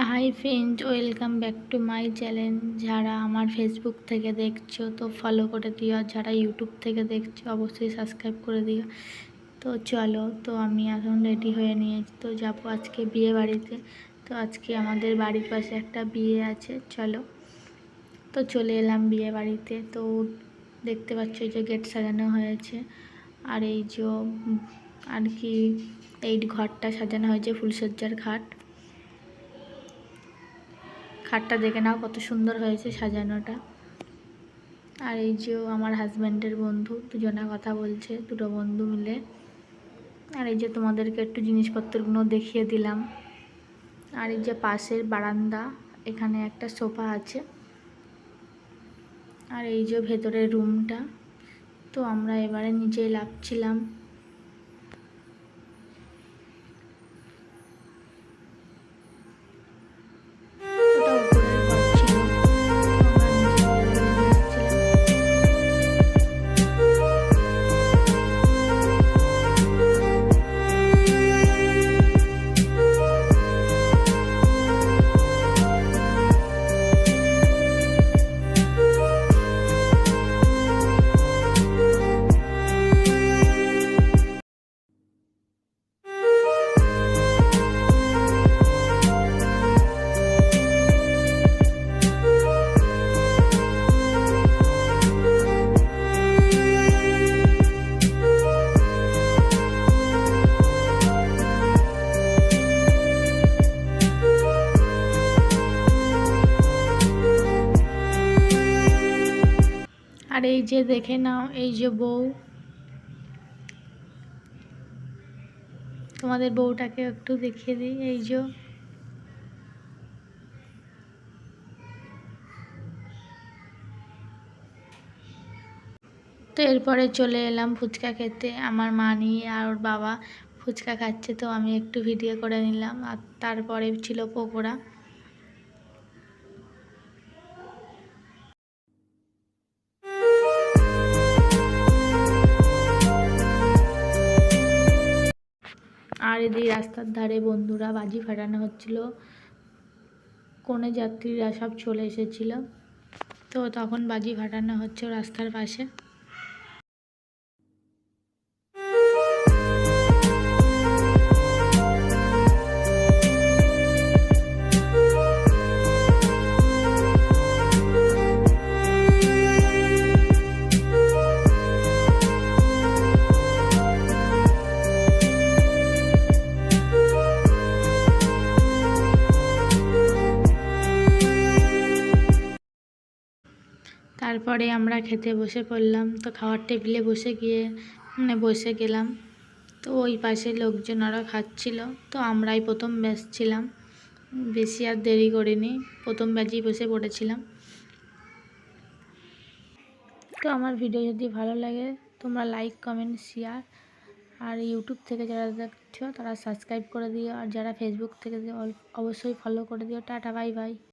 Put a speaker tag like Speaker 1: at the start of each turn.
Speaker 1: Hi friend welcome back to my channel যারা আমার Facebook থেকে দেখছ, তো ফলো করে দিও। আর যারা ইউটিউব থেকে দেখছ, অবশ্যই সাবস্ক্রাইব করে দিও। তো চলো, তো আমি এখন রেডি হয়ে নিয়েছি। তো যাব আজকে বিয়ে বাড়িতে। তো আজকে আমাদের বাড়ির পাশে একটা বিয়ে আছে। চলো। তো চলে এলাম বিয়ে বাড়িতে। তো দেখতে পাচ্ছ যে গেট সাজানো হয়েছে। আর এই যে, আর কি, এই ঘরটা সাজানো হয়েছে ফুলসজ্জার ঘাট। খাটটা দেখে নাও, কত সুন্দর হয়েছে সাজানোটা। আর এই যে আমার হাজব্যান্ডের বন্ধু, দুজনে কথা বলছে, দুটো বন্ধু মিলে। আর এই যে তোমাদেরকে একটু জিনিসপত্রগুলো দেখিয়ে দিলাম। আর এই যে পাশের বারান্দা, এখানে একটা সোফা আছে। আর এই যে ভেতরের রুমটা তো আমরা এবারে নিচেই লাভছিলাম আর এই যে দেখে নাও, এই যে বউ। তোমাদের বউটাকে একটু দেখিয়ে দিই, এই যে। তো এরপরে চলে এলাম ফুচকা খেতে। আমার মা নিয়ে আর ওর বাবা ফুচকা খাচ্ছে, তো আমি একটু ভিডিও করে নিলাম। আর তারপরে ছিল পকোড়া। আর রাস্তার ধারে বন্ধুরা বাজি ফাটানো হচ্ছিল। কোনে যাত্রীরা সব চলে এসেছিল। তো তখন বাজি ফাটানো হচ্ছে রাস্তার পাশে। তারপরে আমরা খেতে বসে পড়লাম, তো খাওয়ার টেবিলে বসে গিয়ে মানে বসে গেলাম। তো ওই পাশে লোকজন ওরা খাচ্ছিল, তো আমরাই প্রথম ব্যাচ ছিলাম। বেশি আর দেরি করিনি, প্রথম ব্যাচেই বসে পড়েছিলাম। তো আমার ভিডিও যদি ভালো লাগে, তোমরা লাইক কমেন্ট শেয়ার আর ইউটিউব থেকে যারা দেখছ, তারা সাবস্ক্রাইব করে দিও। আর যারা ফেসবুক থেকে, অবশ্যই ফলো করে দিও। Tata bye bye